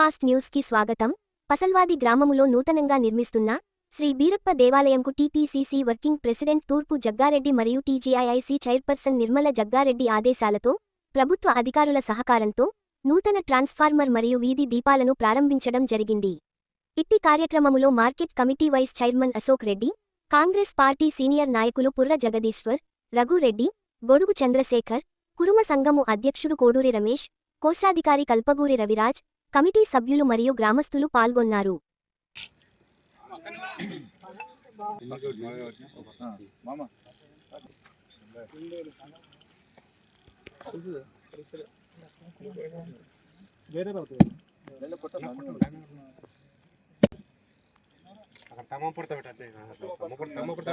Fast న్యూస్కి స్వాగతం. పసల్వాది గ్రామములో నూతనంగా నిర్మిస్తున్న Shri Beerappa దేవాలయంకు TPCC working president Thurpu Jaggareddy మరియు టీజీఐఐసీ చైర్పర్సన్ నిర్మల జగ్గారెడ్డి ఆదేశాలతో ప్రభుత్వ అధికారుల సహకారంతో నూతన ట్రాన్స్ఫార్మర్ మరియు వీధి దీపాలను ప్రారంభించడం జరిగింది. ఇట్టి కార్యక్రమములో market committee vice chairman Ashok Reddy Congress party senior నాయకులు పుర్ర జగదీశ్వర్ రఘురెడ్డి గొడుగు చంద్రశేఖర్ కురుమ సంఘము అధ్యక్షుడు కోడూరి రమేష్ కోశాధికారి కల్పగూరి రవిరాజ్ కమిటీ సభ్యులు మరియు గ్రామస్తులు పాల్గొన్నారు. తమ్మ పుడతా తమ్మ పుడతా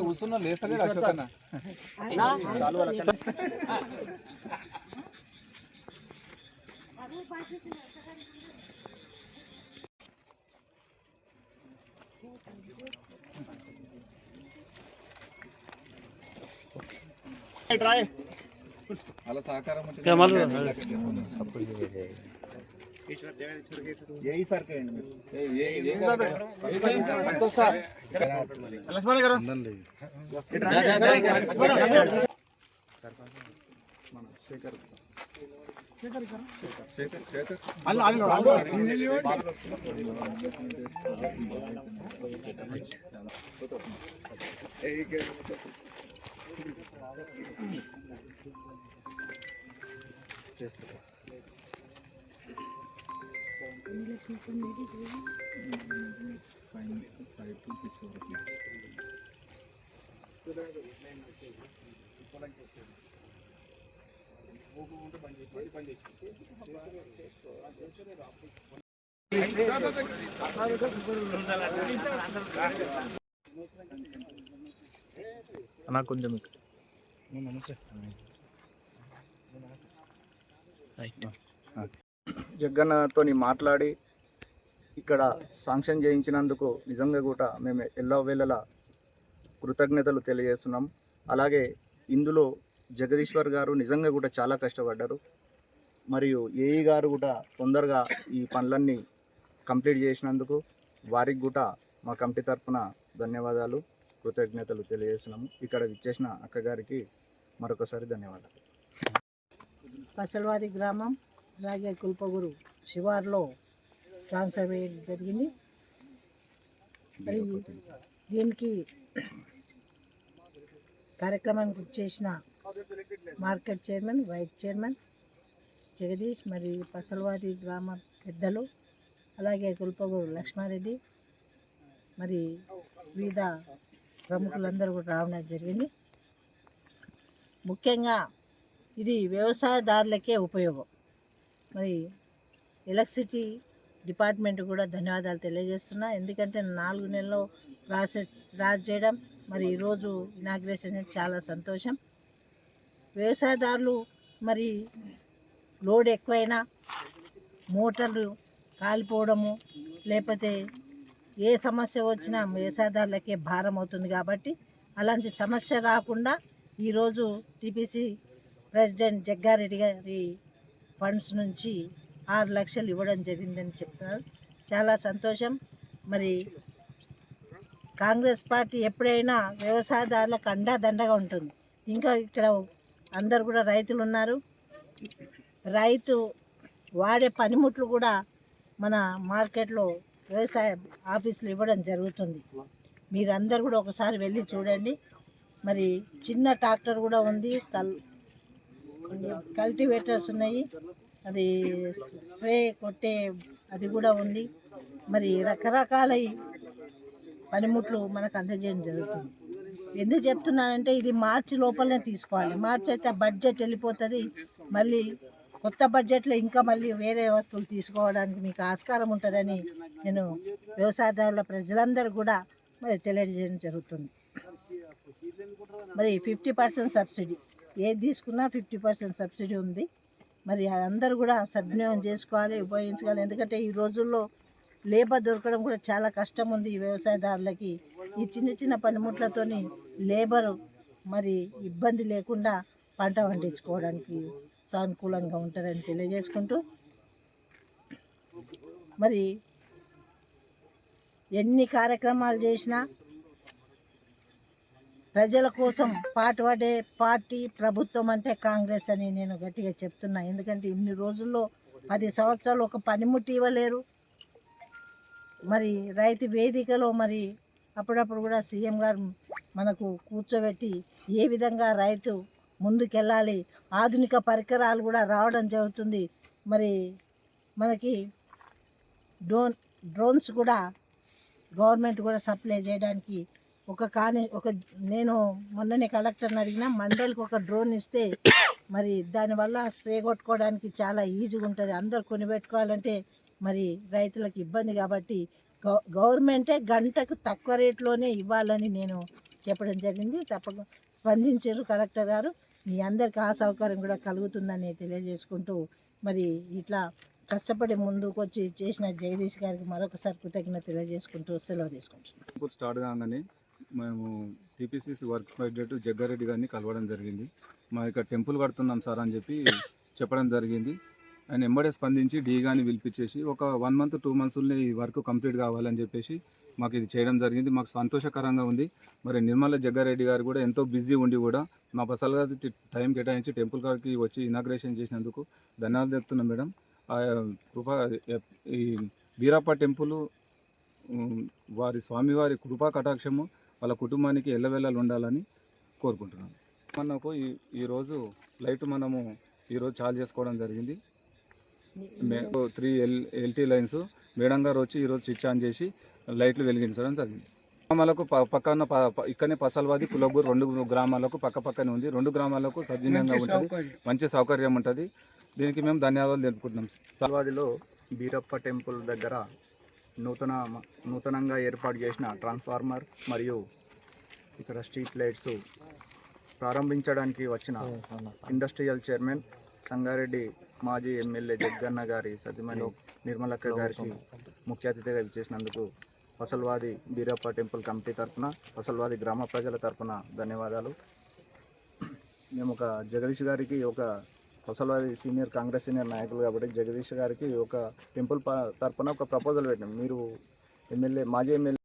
కూర్చున్నా లేస్తలేడు అశోకన్న అలా సహకారం ఉంటే ఏ ఈ సార్ కేయండి మీరు. ఏ- ఏ- ఏ కాదు. అంతా సార్. మన శేఖర్ శేఖర్ శేఖర్ శేఖర్ చేస్తారు ఫైవ్ ఫైవ్ టు సిక్స్ వరకు అన్నా కొంచెం నమస్తే జగ్గన్నతోని మాట్లాడి ఇక్కడ శాంక్షన్ చేయించినందుకు నిజంగా కూడా మేము ఎల్లో వేళలా కృతజ్ఞతలు తెలియజేస్తున్నాం. అలాగే ఇందులో జగదీశ్వర్ గారు నిజంగా కూడా చాలా కష్టపడ్డారు. మరియు ఏఈ గారు కూడా తొందరగా ఈ పనులన్నీ కంప్లీట్ చేసినందుకు వారికి కూడా మా కమిటీ తరఫున ధన్యవాదాలు కృతజ్ఞతలు తెలియజేస్తున్నాము. ఇక్కడ ఇచ్చేసిన అక్కగారికి మరొకసారి ధన్యవాదాలు. పసల్వాది గ్రామం అలాగే కుల్పగురు శివార్లో ట్రాన్స్ఫర్ వేయడం జరిగింది. మరి దీనికి కార్యక్రమానికి చేసిన market chairman vice chairman Jagadish మరి పసల్వాది గ్రామ పెద్దలు అలాగే కుల్పగురు లక్ష్మారెడ్డి మరి వివిధ ప్రముఖులందరూ కూడా రావడం జరిగింది. ముఖ్యంగా ఇది వ్యవసాయదారులకే ఉపయోగం. మరి ఎలక్ట్రిసిటీ డిపార్ట్మెంట్ కూడా ధన్యవాదాలు తెలియజేస్తున్నా. ఎందుకంటే నాలుగు నెలల్లో ప్రాసెస్ స్టార్ట్ చేయడం మరి ఈరోజు ఇనాగ్రేషన్ చాలా సంతోషం. వ్యవసాయదారులు మరి లోడ్ ఎక్కువైనా మోటార్లు కాలిపోవడము లేకపోతే ఏ సమస్య వచ్చినా వ్యవసాయదారులకే భారం అవుతుంది కాబట్టి అలాంటి సమస్య రాకుండా ఈరోజు టీపీసీ ప్రెసిడెంట్ జగ్గారెడ్డి గారి ఫండ్స్ నుంచి ఆరు లక్షలు ఇవ్వడం జరిగిందని చెప్తున్నారు. చాలా సంతోషం. మరి కాంగ్రెస్ పార్టీ ఎప్పుడైనా వ్యవసాయదారులకు అండాదండగా ఉంటుంది. ఇంకా ఇక్కడ అందరు కూడా రైతులు ఉన్నారు. రైతు వాడే పనిముట్లు కూడా మన మార్కెట్లో వ్యవసాయ ఆఫీసులు ఇవ్వడం జరుగుతుంది. మీరందరూ కూడా ఒకసారి వెళ్ళి చూడండి. మరి చిన్న ట్రాక్టర్ కూడా ఉంది. కల్ కల్టివేటర్స్ ఉన్నాయి. అది స్ప్రే కొట్టే అది కూడా ఉంది. మరి రకరకాల పనిముట్లు మనకు అందజేయడం జరుగుతుంది. ఎందుకు చెప్తున్నానంటే ఇది మార్చి లోపలనే తీసుకోవాలి. మార్చి అయితే ఆ బడ్జెట్ వెళ్ళిపోతుంది. మళ్ళీ కొత్త బడ్జెట్లో ఇంకా మళ్ళీ వేరే వస్తువులు తీసుకోవడానికి మీకు ఆస్కారం ఉంటుందని నేను వ్యవసాయదారుల ప్రజలందరూ కూడా మరి తెలియజేయడం జరుగుతుంది. మరి ఫిఫ్టీ పర్సెంట్ సబ్సిడీ ఏది తీసుకున్నా ఫిఫ్టీ పర్సెంట్ సబ్సిడీ ఉంది. మరి అందరూ కూడా సద్వినియోగం చేసుకోవాలి ఉపయోగించుకోవాలి. ఎందుకంటే ఈ రోజుల్లో లేబర్ దొరకడం కూడా చాలా కష్టం ఉంది ఈ వ్యవసాయదారులకి. ఈ చిన్న చిన్న పనిముట్లతోని లేబరు మరి ఇబ్బంది లేకుండా పంట పండించుకోవడానికి సానుకూలంగా ఉంటుందని తెలియజేసుకుంటూ మరి ఎన్ని కార్యక్రమాలు చేసినా ప్రజల కోసం పాటుపడే పార్టీ ప్రభుత్వం అంటే కాంగ్రెస్ అని నేను గట్టిగా చెప్తున్నా. ఎందుకంటే ఇన్ని రోజుల్లో పది సంవత్సరాలు ఒక పనిముట్టి ఇవ్వలేరు. మరి రైతు వేదికలో మరి అప్పుడప్పుడు కూడా సీఎం గారు మనకు కూర్చోబెట్టి ఏ విధంగా రైతు ముందుకెళ్ళాలి ఆధునిక పరికరాలు కూడా రావడం జరుగుతుంది. మరి మనకి డ్రోన్ డ్రోన్స్ కూడా గవర్నమెంట్ కూడా సప్లై చేయడానికి ఒక కాని ఒక నేను మొన్ననే కలెక్టర్ని అడిగిన మండలికి ఒక డ్రోన్ ఇస్తే మరి దానివల్ల స్ప్రే కొట్టుకోవడానికి చాలా ఈజీగా ఉంటుంది. అందరు కొనిపెట్టుకోవాలంటే మరి రైతులకు ఇబ్బంది కాబట్టి గవ గవర్నమెంటే గంటకు తక్కువ రేట్లోనే ఇవ్వాలని నేను చెప్పడం జరిగింది. తప్పక స్పందించారు కలెక్టర్ గారు. మీ అందరికి ఆ సౌకర్యం కూడా కలుగుతుందని తెలియజేసుకుంటూ మరి ఇట్లా కష్టపడి ముందుకు వచ్చి చేసిన జగదీష్ గారికి మరొకసారి కృతజ్ఞత తెలియజేసుకుంటూ సెలవు తీసుకుంటున్నాను. స్టార్ట్ కాగానే మేము టీపీసీసీ వర్క్ ప్రెసిడెంట్ జగ్గారెడ్డి గారిని కలవడం జరిగింది. మా ఇక్కడ టెంపుల్ కడుతున్నాం సార్ అని చెప్పి చెప్పడం జరిగింది. ఆయన ఎంబడే స్పందించి డీ గాని పిలిపించేసి ఒక వన్ మంత్ టూ మంత్స్లో ఈ వర్క్ కంప్లీట్ కావాలని చెప్పేసి మాకు ఇది చేయడం జరిగింది. మాకు సంతోషకరంగా ఉంది. మరి నిర్మల జగ్గారెడ్డి గారు కూడా ఎంతో బిజీ ఉండి కూడా మా పసల్ గారి టైం కేటాయించి టెంపుల్ గారికి వచ్చి ఇనాగ్రేషన్ చేసినందుకు ధన్యవాదాలు చెప్తున్నాం మేడం. ఆ కృపా ఈ వీరప్ప టెంపుల్ వారి స్వామివారి కృపా కటాక్షము వాళ్ళ కుటుంబానికి ఎల్లవెల్లలు ఉండాలని కోరుకుంటున్నాను మనకు ఈ ఈరోజు లైట్ మనము ఈరోజు చార్జ్ చేసుకోవడం జరిగింది. మేము three L LT lines madam గారు వచ్చి ఈరోజు స్విచ్ ఆన్ చేసి లైట్లు వెలిగించడం జరిగింది. గ్రామాలకు పక్కన ఇక్కడనే పసల్వాది కులబూర్ రెండు గ్రామాలకు పక్క పక్కనే ఉంది. రెండు గ్రామాలకు సద్వినియోగంగా ఉంటుంది. మంచి సౌకర్యం ఉంటుంది. దీనికి మేము ధన్యవాదాలు తెలుపుకుంటున్నాం. సల్వాదిలో బీరప్ప టెంపుల్ దగ్గర నూతన నూతనంగా ఏర్పాటు చేసిన ట్రాన్స్ఫార్మర్ మరియు ఇక్కడ స్ట్రీట్ లైట్స్ ప్రారంభించడానికి వచ్చిన ఇండస్ట్రియల్ చైర్మన్ సంగారెడ్డి మాజీ ఎమ్మెల్యే జగ్గన్న గారి సతీమణి నిర్మలక్క గారికి ముఖ్య అతిథిగా ఇచ్చేసినందుకు ఫసల్వాది బీరప్ప టెంపుల్ కమిటీ తరఫున ఫసల్వాది గ్రామ ప్రజల తరఫున ధన్యవాదాలు. మేము ఒక జగదీష్ గారికి ఒక ఫసల్వాది సీనియర్ కాంగ్రెస్ సీనియర్ నాయకులు కాబట్టి జగదీష్ గారికి ఒక టెంపుల్ ప- తరపున ఒక ప్రపోజల్ పెట్టినాం. మీరు ఎమ్మెల్యే మాజీ ఎమ్మెల్యే